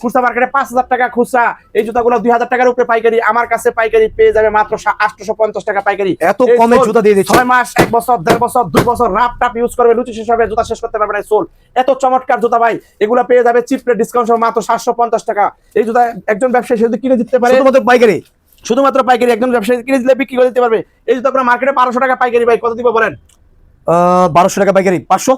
খুচরা মার্কেটে পাঁচ হাজার টাকা খুচরা এই জুতাগুলো দুই হাজার টাকার উপরে পাইকারি আমার কাছে পাইকারি পেয়ে যাবে মাত্র আটশো পঞ্চাশ টাকা পাইকারি। এত কমে জুতা দিয়ে দিচ্ছে। ছয় মাস এক বছর দেড় বছর দুই বছর রাপ টাপ ইউজ করবে লুচি শেষ হবে জুতা শেষ করতে পারবে না সোল এত চমৎকার জুতা ভাই এগুলো পেয়ে যাবে চিপ রেট ডিসকাউন্ট সহ মাত্র সাতশো পঞ্চাশ টাকা। এই জুতা একজন ব্যবসায়ী সে যদি কিনে দিতে পারে পাইকারি? শুধুমাত্র পাইকারি একজন ব্যবসায়ী কিনে দিলে বিক্রি করে দিতে পারবে। এই জুতা আপনার মার্কেটে বারোশো টাকা পাইকারি ভাই কত দিব বলেন? বারোশো টাকা পাইকারি পাঁচশো?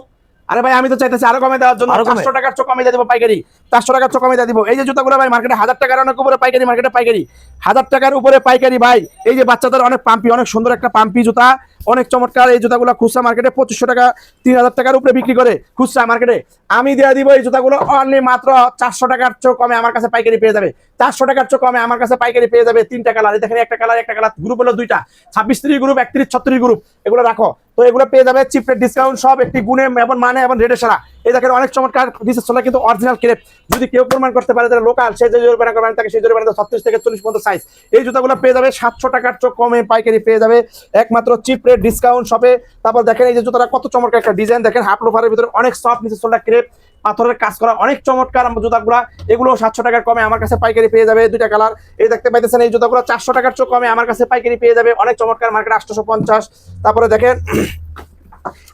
আরে ভাই আমি তো চাইতেছি আরও কমে দেওয়ার জন্য চারশো টাকার চোখ কমে দেবো পাইকারি। চারশো টাকার চোখ কমে দিব। এই যে জুতাগুলো ভাই মার্কেটে হাজার টাকার অনেক উপরে পাইকারি মার্কেটে পাইকারি। হাজার টাকার উপরে পাইকারি ভাই। এই যে বাচ্চাদের অনেক পাম্পি অনেক সুন্দর একটা পাম্পি জুতা অনেক চমৎকার এই জুতাগুলো খুচরা মার্কেটে পঁচিশশো টাকা তিন হাজার টাকার উপরে বিক্রি করে খুচরা মার্কেটে আমি দিয়ে দিব এই জুতাগুলো অনলি মাত্র চারশো টাকার চোখ কমে আমার কাছে পাইকারি পেয়ে যাবে। চারশো টাকার চোখ কমে আমার কাছে পাইকারি পেয়ে যাবে তিনটা কালার দেখেন একটা কালার একটা কালার গ্রুপ হলো দুইটা। ছাব্বিশ ত্রিশ গ্রুপ একত্রিশ ছত্রিশ গ্রুপ এগুলো রাখো। তো এগুলো পেয়ে যাবে চিপের ডিসকাউন্ট সব একটি গুণে এবং মানে এবং রেটে সারা। এই দেখেন অনেক চমৎকার বিশেষ চলে কিন্তু অরিজিনাল ক্রেপ যদি কেউ প্রমাণ করতে পারে তাহলে লোকাল সেই যে জরিমানা করবেন তাকে সেই জরিমানা ছত্রিশ থেকে চল্লিশ পর্যন্ত সাইজ এই জুতাগুলো পেয়ে যাবে সাতশো টাকার চোখ কমে পাইকারি পেয়ে যাবে একমাত্র চিপ রেট ডিসকাউন্ট শপে তারপর দেখেন এই যে জুতাটা কত চমৎকার একটা ডিজাইন দেখেন হাফ লোফারের ভিতরে অনেক সফট নিচে চোলা ক্রেপ পাথরের কাজ করা অনেক চমৎকার জুতাগুলো। এগুলো সাতশো টাকার কমে আমার কাছে পাইকারি পেয়ে যাবে দুইটা কালার এই দেখতে পাইতেছেন এই জুতাগুলো চারশো টাকার চোখ কমে আমার কাছে পাইকারি পেয়ে যাবে। অনেক চমৎকার মার্কেট আটশোশো পঞ্চাশ। তারপরে দেখেন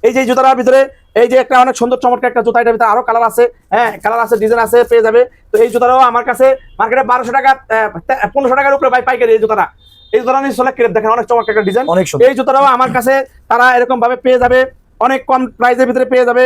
এই যে এই জুতাটার ভিতরে এই যে একটা অনেক সুন্দর চমৎকার একটা জুতা এটা ভিতরে আরও কালার আছে। হ্যাঁ কালার আছে ডিজাইন আছে পেয়ে যাবে। তো এই জুতাটাও আমার কাছে মার্কেটে বারোশো টাকা পনেরোশো টাকার উপরে ভাই পাইকারি এই জুতাটা। এই জুতাটা নিয়ে ক্রেপ দেখেন অনেক চমৎকার একটা ডিজাইন অনেক সুন্দর। এই জুতাটাও আমার কাছে তারা এরকম ভাবে পেয়ে যাবে অনেক কম প্রাইসের ভিতরে পেয়ে যাবে।